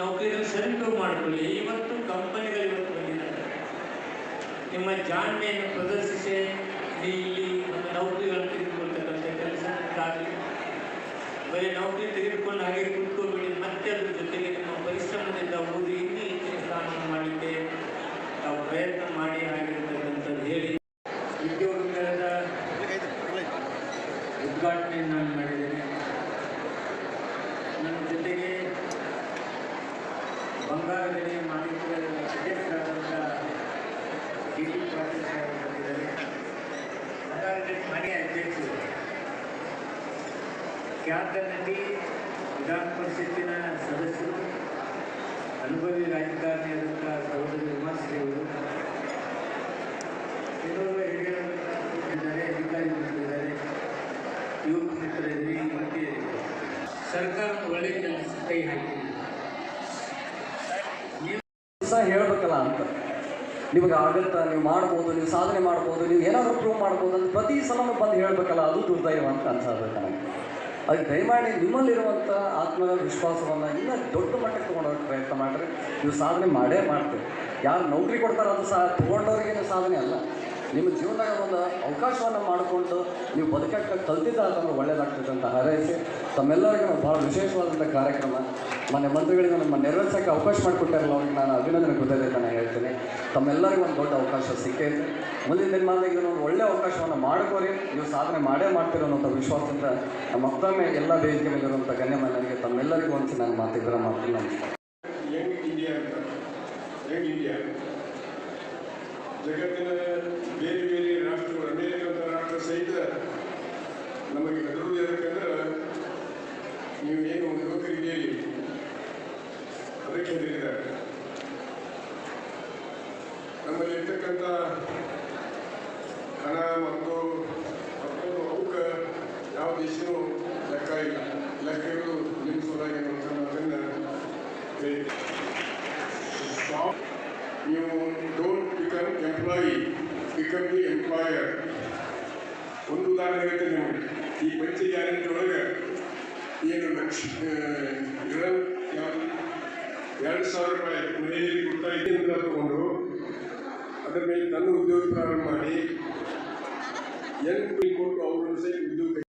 ನೌಕರಿಯನ್ನು ಸದುಪಯೋಗ ಮಾಡಿಕೊಳ್ಳಿ. ಇವತ್ತು ಕಂಪನಿಗಳು ಇವತ್ತು ಬಂದಿದ್ದಾರೆ. ನಿಮ್ಮ ಜಾಣ್ಮೆಯನ್ನು ಪ್ರದರ್ಶಿಸಿ. ಇಲ್ಲಿ ನಮ್ಮ ನೌಕರಿಗಳನ್ನು ತೆಗೆದುಕೊಳ್ತಕ್ಕಂಥ ಕೆಲಸಕ್ಕಾಗಲಿ ಬರೀ ನೌಕರಿ ತೆಗೆದುಕೊಂಡು ಹಾಗೆ ಕೂತ್ಕೋಬೇಡಿ ಮತ್ತೆ ಅದ್ರ ಜೊತೆಗೆ ನಿಮ್ಮ ಪರಿಶ್ರಮದಿಂದ ಓದಿ ಇನ್ನೂ ಹೆಚ್ಚಿನ ಸ್ಥಾನವನ್ನು ಮಾಡಲಿಕ್ಕೆ ತಾವು ಪ್ರಯತ್ನ ಮಾಡಿ ಆಗಿರ್ತಕ್ಕಂಥದ್ದು ಹೇಳಿ. ಉದ್ಯೋಗ ಮೇಳದ ಉದ್ಘಾಟನೆಯನ್ನು ನಾನು ಮಾಡಿದ್ದೇನೆ. ಬಂಗಾರ ಗಣಿ ಮನೆಯ ಅಧ್ಯಕ್ಷರು. ಖ್ಯಾತ ನಟಿ ವಿಧಾನ ಪರಿಷತ್ತಿನ ಸದಸ್ಯರು, ಅನುಭವಿ ರಾಜಕಾರಣಿಯಾದಂಥ ಸಹೋದರಿ ಉಮಾಶ್ರೀ ಅವರು. ಕೆಲವರು ಹಿರಿಯರಿದ್ದಾರೆ ಯುವಕ ಮಿತ್ರರಿದ್ದಾರೆ ಮತ್ತೆ ಸರ್ಕಾರ ಒಳ್ಳೆಯ ಕೆಲಸ ಕೈ ಹಾಕಿದೆ ಸಹ ಹೇಳ್ಬೇಕಲ್ಲ ಅಂತ. ನಿಮಗೆ ಆಗುತ್ತಾ, ನೀವು ಮಾಡ್ಬೋದು, ನೀವು ಸಾಧನೆ ಮಾಡ್ಬೋದು, ನೀವು ಏನಾದರೂ ಪ್ರೂವ್ ಮಾಡ್ಬೋದು ಅಂತ ಪ್ರತಿ ಸಲನೂ ಬಂದು ಹೇಳ್ಬೇಕಲ್ಲ, ಅದು ದುರ್ದೈವ ಅಂತ ಅನ್ಸೋದು ನನಗೆ ಅದು ದಯಮಾಡಿ ನಿಮ್ಮಲ್ಲಿರುವಂಥ ಆತ್ಮದ ವಿಶ್ವಾಸವನ್ನು ಇನ್ನೂ ದೊಡ್ಡ ಮಟ್ಟಕ್ಕೆ ತೊಗೊಂಡೋಗಿ ಪ್ರಯತ್ನ ಮಾಡ್ರಿ. ನೀವು ಸಾಧನೆ ಮಾಡೇ ಮಾಡ್ತೀವಿ ಯಾರು ನೌಕರಿ ಕೊಡ್ತಾರೆ ಅದು ಸಹ ತೊಗೊಂಡವ್ರಿಗೇನು ಸಾಧನೆ ಅಲ್ಲ. ನಿಮ್ಮ ಜೀವನದಾಗ ಒಂದು ಅವಕಾಶವನ್ನು ಮಾಡಿಕೊಂಡು ನೀವು ಬದುಕಕ್ಕೆ ಕಲ್ತಿದ್ದ ಅದನ್ನು ಒಳ್ಳೆಯದಾಗ್ತದೆ ಅಂತ ಹಾರೈಸಿ. ತಮ್ಮೆಲ್ಲರಿಗೂ ಭಾಳ ವಿಶೇಷವಾದಂಥ ಕಾರ್ಯಕ್ರಮ. ಮನೆ ಮಂತ್ರಿಗಳಿಗೆ ನಮ್ಮ ನೆರವೇರ್ಸೋಕ್ಕೆ ಅವಕಾಶ ಮಾಡಿಕೊಟ್ಟಾರಲ್ಲ, ಅವ್ರಿಗೆ ನಾನು ಅಭಿನಂದನೆ, ಕೃತಜ್ಞತೆಯನ್ನು ಹೇಳ್ತೀನಿ. ತಮ್ಮೆಲ್ಲರಿಗೂ ಒಂದು ದೊಡ್ಡ ಅವಕಾಶ ಸಿಕ್ಕೈತೆ ಮುಂದಿನ ದಿನಮಾನದಾಗ ಇದನ್ನು ಒಳ್ಳೆ ಅವಕಾಶವನ್ನು ಮಾಡ್ಕೋರಿ ನೀವು ಸಾಧನೆ ಮಾಡೇ ಮಾಡ್ತೀರೋ ಅನ್ನೋಂಥ ವಿಶ್ವಾಸದಿಂದ ನಮ್ಮ ಮತ್ತೊಮ್ಮೆ ಎಲ್ಲ ವೇದಿಕೆ ಮೇಲಿರುವಂಥ ಗಣ್ಯಮಾನ್ಯರಿಗೆ, ತಮ್ಮೆಲ್ಲರಿಗೂ ಒಂದು ನಾನು ಮಾತಿದ್ರೆ ಮಾಡ್ತೀನಿ ನಮಸ್ಕಾರ. ಜಗತ್ತಿನಲ್ಲಿ ಬೇರೆ ಬೇರೆ ರಾಷ್ಟ್ರಗಳು ಅಮೇರಿಕ ಅಂತ ರಾಷ್ಟ್ರ ಸಹಿತ ನಮಗೆ ಹೆದರುವುದು ಯಾಕಂದ್ರೆ ನೀವು ಏನು ಯುವಕರಿದ್ದೀರಿ ಅದಕ್ಕೆ ಹೆದರಿದ್ದಾರೆ ನಮ್ಮಲ್ಲಿ ಇರ್ತಕ್ಕಂಥ ಹಣ ಮತ್ತು ಮತ್ತೊಂದು ಅವಕ್ಕೆ ಯಾವ ದೇಶನೂ ಲೆಕ್ಕ ಇಲ್ಲ. ಲೆಕ್ಕಗಳು ನಿಲ್ಲಿಸೋದಾಗಿ ನಿಮ್ಮ ನೀವು don't become employee, become the employer. ಒಂದು ಉದಾಹರಣೆ ಹೇಳ್ತೇನೆ ನೋಡಿ ಈ ಪಂಚ ಗ್ಯಾರಂಟಿ ಒಳಗೆ ಏನು ಲಕ್ಷ ಎರಡು ಸಾವಿರ ರೂಪಾಯಿ ಮನೆಯಲ್ಲಿ ಕೊಡ್ತಾ ಇದ್ದಿಂದ ತಗೊಂಡು ಅದರ ಮೇಲೆ ತನ್ನ ಉದ್ಯೋಗ ಪ್ರಾರಂಭ ಮಾಡಿ. ಎಲ್ಲಿ ಕೊಟ್ಟು ಅವರು ಸಹ ಉದ್ಯೋಗ